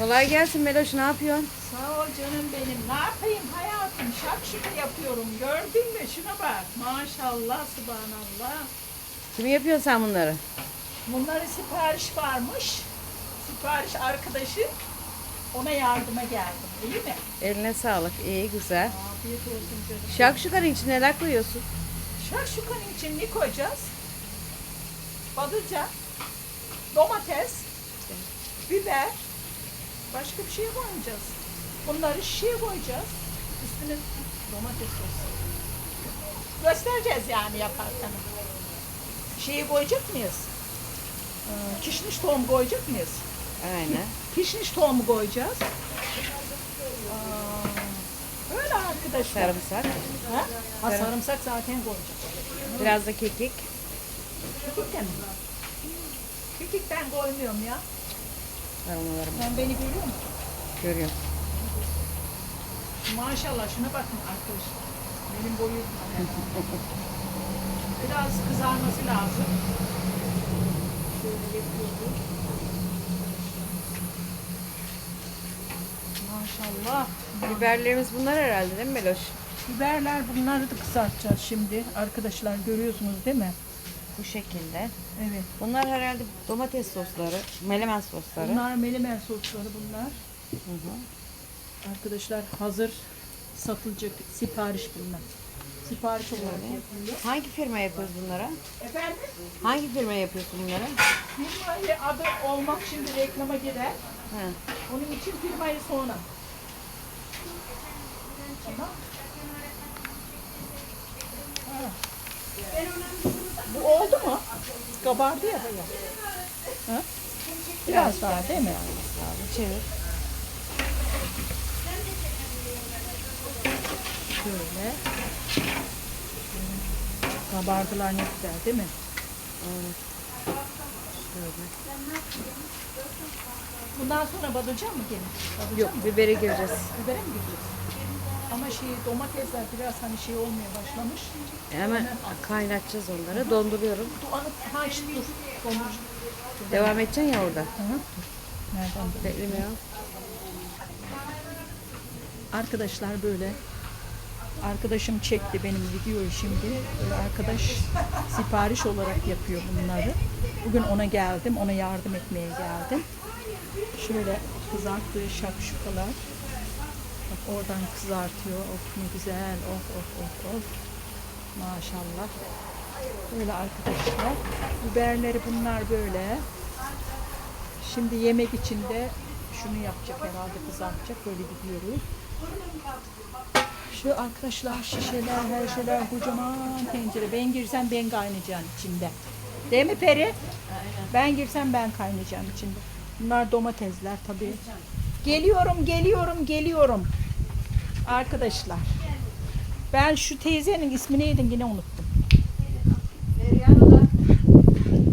Kolay gelsin Meloş ne yapıyorsun? Sağ ol canım benim. Ne yapayım hayatım? Şakşuka yapıyorum. Gördün mü? Şuna bak. Maşallah, subhanallah. Kimi yapıyorsun sen bunları? Bunları sipariş varmış. Sipariş arkadaşı. Ona yardıma geldim. İyi mi? Eline sağlık. iyi güzel. Afiyet olsun canım. Şakşukanın içine neler koyuyorsun? Şakşukanın için ne koyacağız? Patlıcan, domates, biber, başka bir şey koymayacağız. Bunları şişeye koyacağız. Üstüne domates sosu. Göstereceğiz yani yaparken. Şeyi koyacak mıyız? Ee, kişniş tohum koyacak mıyız? Aynen. Kişniş tohumu koyacağız. Aa, öyle arkadaşlar. Sarımsak. Ha? Ha, sarımsak zaten koyacağız. Biraz da kekik. Kekik de mi? Kekik ben koymuyorum ya. Aromalarımı Sen beni görüyor musun? görüyorum. Maşallah şuna bakın arkadaşlar. Benim boyum. Biraz kızarması lazım. Şöyle yapıyoruz. Maşallah. Biberlerimiz bunlar herhalde değil mi Meloş? Biberler bunları da kızartacağız şimdi. Arkadaşlar görüyorsunuz değil mi? Bu şekilde. Evet. Bunlar herhalde domates sosları, melemen sosları. Bunlar melemen sosları bunlar. Hı hı. Arkadaşlar hazır satılacak sipariş bunlar. Sipariş olarak yapılıyor. Hangi firma yapıyoruz bunlara? Efendim? Hangi firma yapıyorsun bunları? Firmayı adı olmak şimdi reklama girer. Ha. Onun için firmayı sonra. Tamam. Ha. Bu oldu mu? Kabardı ya. Ha? Biraz daha değil mi? Abi çevir. Şöyle. Kabardılar ne güzel değil mi? Evet. Şöyle. Bundan sonra badılacak mı gene? Badılacak Yok mı? bibere gireceğiz. Bibere mi gireceğiz? Ama şey domatesler biraz hani şey olmaya başlamış. Hemen kaynatacağız onları. Donduruyorum. Dur, ha işte dur. Dondur. Devam edeceksin ya orada. Hı hı. Nereden? Beklemiyor. Arkadaşlar böyle. Arkadaşım çekti benim videoyu şimdi. Arkadaş sipariş olarak yapıyor bunları. Bugün ona geldim. Ona yardım etmeye geldim. Şöyle kızarttığı şakşukalar. Oradan kızartıyor. Of ne güzel. Of of of of. Maşallah. Böyle arkadaşlar. Biberleri bunlar böyle. Şimdi yemek içinde şunu yapacak herhalde kızartacak. Böyle gidiyoruz. Şu arkadaşlar şişeler, her şeyler kocaman tencere. Ben girsem ben kaynayacağım içinde. Değil mi Peri? Ben girsem ben kaynayacağım içinde. Bunlar domatesler tabii. Geliyorum, geliyorum, geliyorum. Arkadaşlar. Ben şu teyzenin ismi neydi yine unuttum.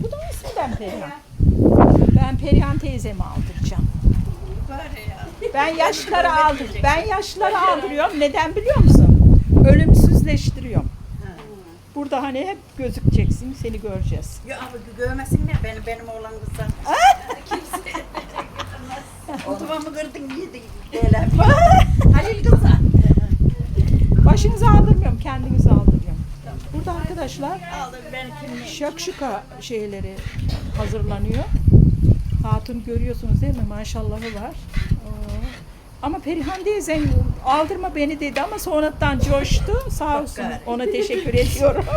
Bu da mı isminden Perihan? Ben Perihan teyzemi aldıracağım. Ben yaşlıları aldır. Ben yaşlıları aldırıyorum. Neden biliyor musun? Ölümsüzleştiriyorum. Burada hani hep gözükeceksin, seni göreceğiz. Yok abi görmesin ne beni benim oğlan kızlar. Kimse. Otomamı kırdın yedi. Halil kızlar. Başınızı aldırmıyorum, kendinizi aldırıyorum. Burada arkadaşlar şakşuka şeyleri hazırlanıyor. Hatun görüyorsunuz değil mi? Maşallahı var. Oo. Ama Perihan teyzen aldırma beni dedi ama sonradan coştu. Sağ olsun ona teşekkür ediyorum.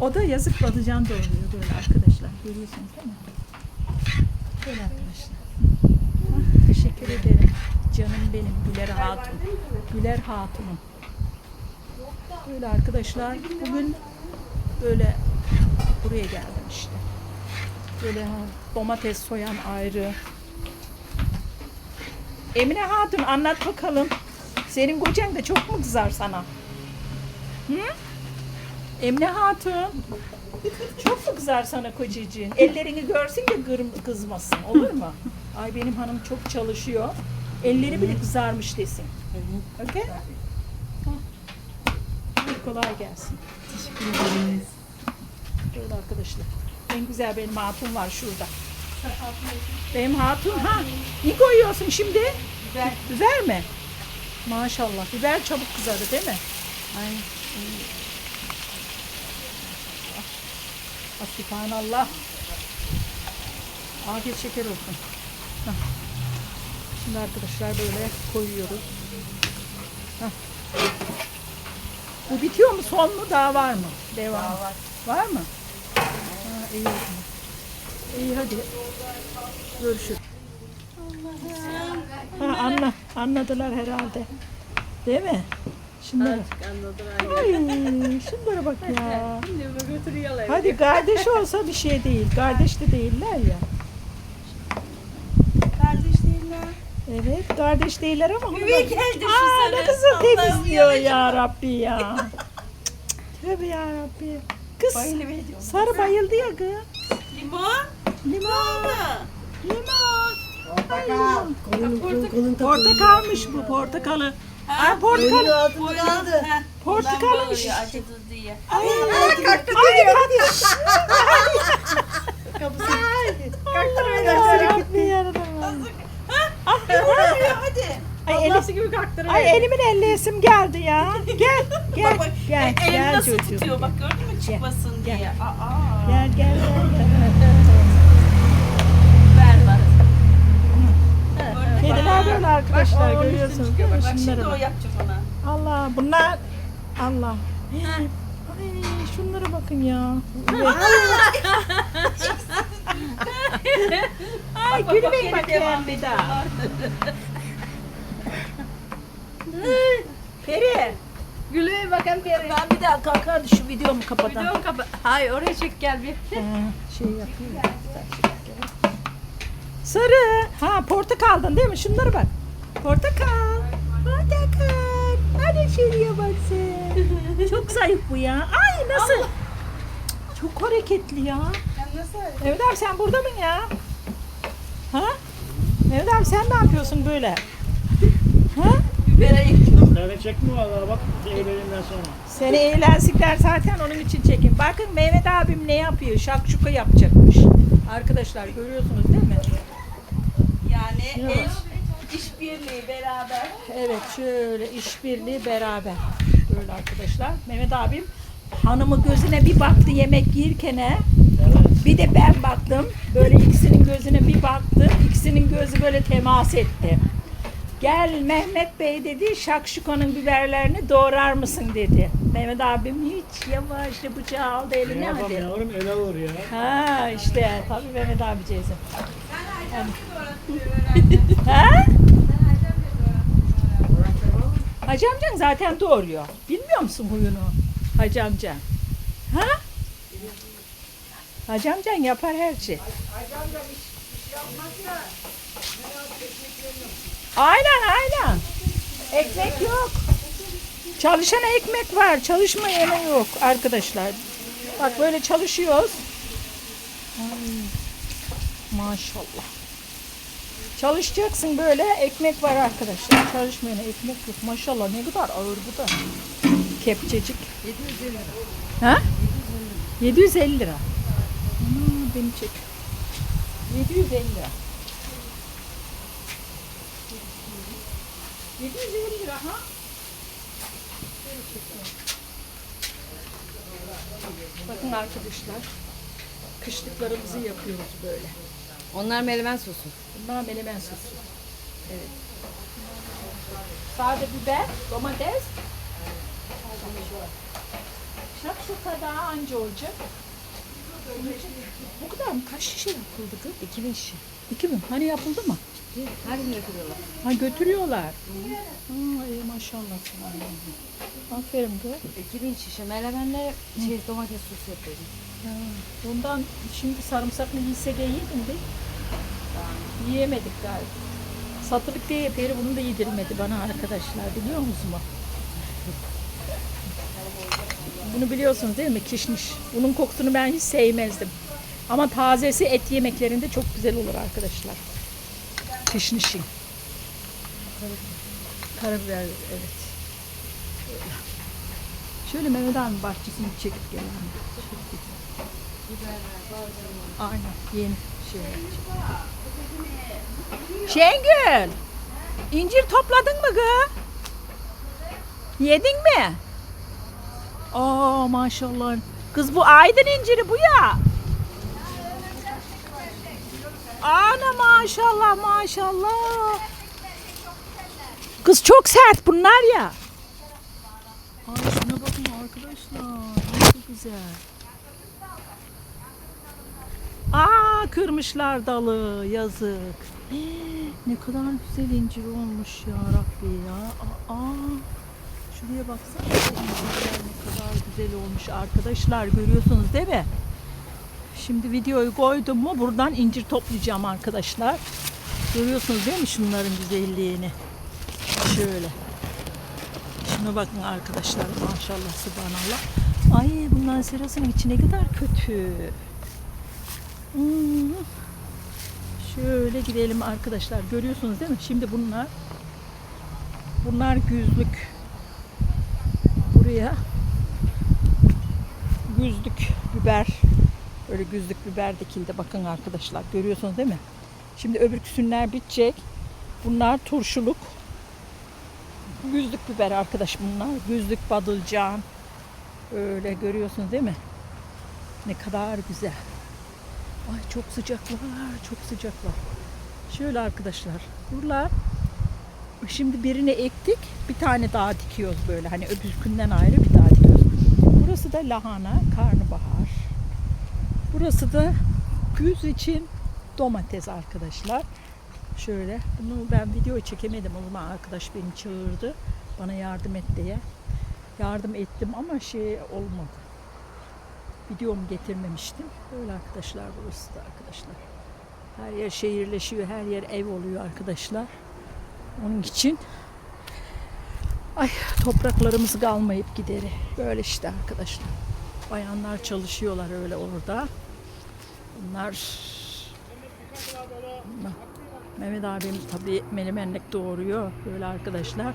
O da yazık patlıcan doğruyor böyle arkadaşlar. Görüyorsunuz değil mi? Böyle arkadaşlar. Ah, teşekkür ederim. Canım benim Güler Hatun. Güler Hatun'um. Böyle arkadaşlar bugün böyle buraya geldim işte. Böyle domates soyan ayrı. Emine Hatun anlat bakalım. Senin kocan da çok mu kızar sana? Hı? Emine Hatun. Çok mu kızar sana kocacığın? Ellerini görsün de kızmasın olur mu? Ay benim hanım çok çalışıyor. Elleri bile kızarmış desin. Okey? Hadi kolay gelsin. Teşekkür ederiz. Böyle arkadaşlar. En güzel benim hatun var şurada. Benim hatun ha. Ne koyuyorsun şimdi? Biber. Biber mi? Maşallah. Biber çabuk kızarır değil mi? Aynen. Ah, Subhanallah. Afiyet şeker olsun. Hah. Şimdi arkadaşlar böyle koyuyoruz. Hah. Bu bitiyor mu? Son mu? Daha var mı? Devam. Daha var. Var mı? Ha, iyi. İyi hadi. Görüşürüz. Ha, anla, anladılar herhalde. Değil mi? Şunlara. Ay, şunlara bak ya. Hadi kardeş olsa bir şey değil. Kardeş de değiller ya. Kardeş değiller. Evet, kardeş değiller ama Üvey geldi şu Aa, ne sene. kızıl Allah'ım temizliyor ya Rabbi ya. Tövbe ya Rabbi. Kız Bayılıveriyorum. sarı bayıldı ya kız. Limon. Limon. Limon. Portakal. Kolun, kolun, kolun Portakalmış bu portakalı. Ay portakal. Önünü altında kaldı. Portakalmış. Acıdı diye. Ay, ay, hadi hadi. Ay, Rabbi yarabbim. Ah, Hadi. Ay, elim, gibi kaktırıyor. ay elimin ellesim geldi ya. Gel, gel, Bak bak. gel, Elim gel nasıl çocuğum. tutuyor bak gördün mü çıkmasın gel. diye. Aa. Gel, gel, gel, Ver bak. gel. Kediler böyle arkadaşlar Bak, görüyorsunuz değil mi? çıkıyor. Bak şimdi o bak. yapacak ona. Allah bunlar Allah. Ay şunlara bakın ya. Ay Bak, bak, gülmeyin bak, bakayım devam bir daha. Peri. Gülüyor bakın peri. Ben bir daha kalkar şu videomu kapatalım. Video kapa. Hayır oraya çek gel bir. Şey yapayım. ya. Sarı. Ha portakaldın değil mi? Şunlara bak. Portakal. Portakal. Hadi şuraya bak sen. Çok zayıf bu ya. Ay nasıl? Çok hareketli ya. Mehmet abi sen burada mısın ya? Ha? Mehmet abi sen ne yapıyorsun böyle? Ha? Bibere. Nerede çekmiyor valla bak eğleninden sonra. Seni eğlensikler zaten onun için çekin. Bakın Mehmet abim ne yapıyor? Şakşuka yapacakmış. Arkadaşlar görüyorsunuz değil mi? Yani eş, işbirliği beraber. Evet şöyle işbirliği beraber. Böyle arkadaşlar. Mehmet abim hanımı gözüne bir baktı yemek yerken bir de ben baktım. Böyle ikisinin gözüne bir baktı. İkisinin gözü böyle temas etti. Gel Mehmet Bey dedi şakşukanın biberlerini doğrar mısın dedi. Mehmet abim hiç yavaşça bıçağı aldı Ne eline yapalım hadi. yavrum ele olur ya. Ha işte tabii Mehmet abiceyizim. Yani. ha? Hacı amcan zaten doğuruyor. Bilmiyor musun huyunu? Hacı amcan. Ha? Hacı amcan yapar her şey. Aynen aynen. Ekmek yok. Çalışana ekmek var. Çalışmayana yok arkadaşlar. Bak böyle çalışıyoruz. Ay, maşallah. Çalışacaksın böyle ekmek var arkadaşlar. Çalışmayana ekmek yok. Maşallah ne kadar ağır bu da. Kepçecik. 750 lira. Ha? 750 lira. Ana, beni çek. 750 lira. 750 lira ha? Bakın arkadaşlar. Kışlıklarımızı yapıyoruz böyle. Onlar menemen sosu. Bunlar menemen sosu. Evet. Sade biber, domates. Şakşuka daha anca olacak. Bu kadar mı? Kaç şişe yapıldı kız? 2000 şişe. İki mi? Hani yapıldı mı? Her gün yapıyorlar. Ha götürüyorlar. Ha, iyi maşallah sana. Aferin kız. 2000 şişe menemenle şey, domates sosu yapıyorum. Ha, Bundan şimdi sarımsaklı yiyse de yedim de. Yiyemedik galiba. Satılık diye Peri bunu da yedirmedi bana arkadaşlar biliyor musunuz? Bunu biliyorsunuz değil mi? Kişniş. Bunun kokusunu ben hiç sevmezdim. Ama tazesi et yemeklerinde çok güzel olur arkadaşlar. Kişnişin. Karabiber evet. Şöyle Mehmet abi bahçesini çekip gelelim. Aynen yeni. Şengül. İncir topladın mı kız? Yedin mi? Aa maşallah. Kız bu aydın inciri bu ya. Ana maşallah maşallah. Kız çok sert bunlar ya. Ay şuna bakın arkadaşlar. Çok güzel. Aa kırmışlar dalı yazık. Ne kadar güzel incir olmuş ya Rabbi ya. Aa, şuraya baksana. Ne kadar güzel olmuş arkadaşlar görüyorsunuz değil mi? Şimdi videoyu koydum mu buradan incir toplayacağım arkadaşlar. Görüyorsunuz değil mi şunların güzelliğini? Şöyle. Şuna bakın arkadaşlar maşallah subhanallah. Ay bunların serasının içi ne kadar kötü. Hmm. Şöyle gidelim arkadaşlar. Görüyorsunuz değil mi? Şimdi bunlar bunlar güzlük. Buraya güzlük biber böyle güzlük biber dikildi. Bakın arkadaşlar görüyorsunuz değil mi? Şimdi öbür küsünler bitecek. Bunlar turşuluk. Güzlük biber arkadaş bunlar. Güzlük badılcan. Öyle görüyorsunuz değil mi? Ne kadar güzel. Ay çok sıcaklar, çok sıcaklar. Şöyle arkadaşlar, buralar şimdi birini ektik, bir tane daha dikiyoruz böyle. Hani öbürkünden ayrı bir daha dikiyoruz. Burası da lahana, karnabahar. Burası da güz için domates arkadaşlar. Şöyle, bunu ben video çekemedim o zaman arkadaş beni çağırdı. Bana yardım et diye. Yardım ettim ama şey olmadı videomu getirmemiştim. Böyle arkadaşlar burası da arkadaşlar. Her yer şehirleşiyor, her yer ev oluyor arkadaşlar. Onun için ay topraklarımız kalmayıp gideri. Böyle işte arkadaşlar. Bayanlar çalışıyorlar öyle orada. Bunlar Mehmet abim tabii melemenlik doğuruyor. Böyle arkadaşlar.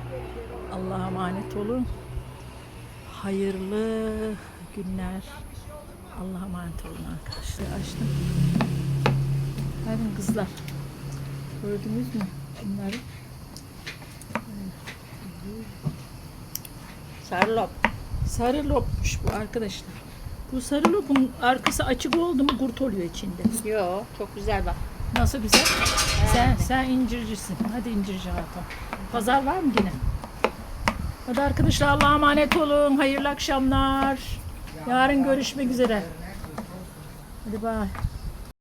Allah'a emanet olun. Hayırlı günler. Allah'a emanet olun arkadaşlar. Açtım. Bakın kızlar. Gördünüz mü bunları? Sarılop. Sarı lopmuş bu arkadaşlar. Bu sarı lopun arkası açık oldu mu kurt oluyor içinde. Yo çok güzel bak. Nasıl güzel? Sen sen incircisin. Hadi incirci hayatım. Pazar var mı yine? Hadi arkadaşlar Allah'a emanet olun. Hayırlı akşamlar. Yarın görüşmek üzere. Hadi bay.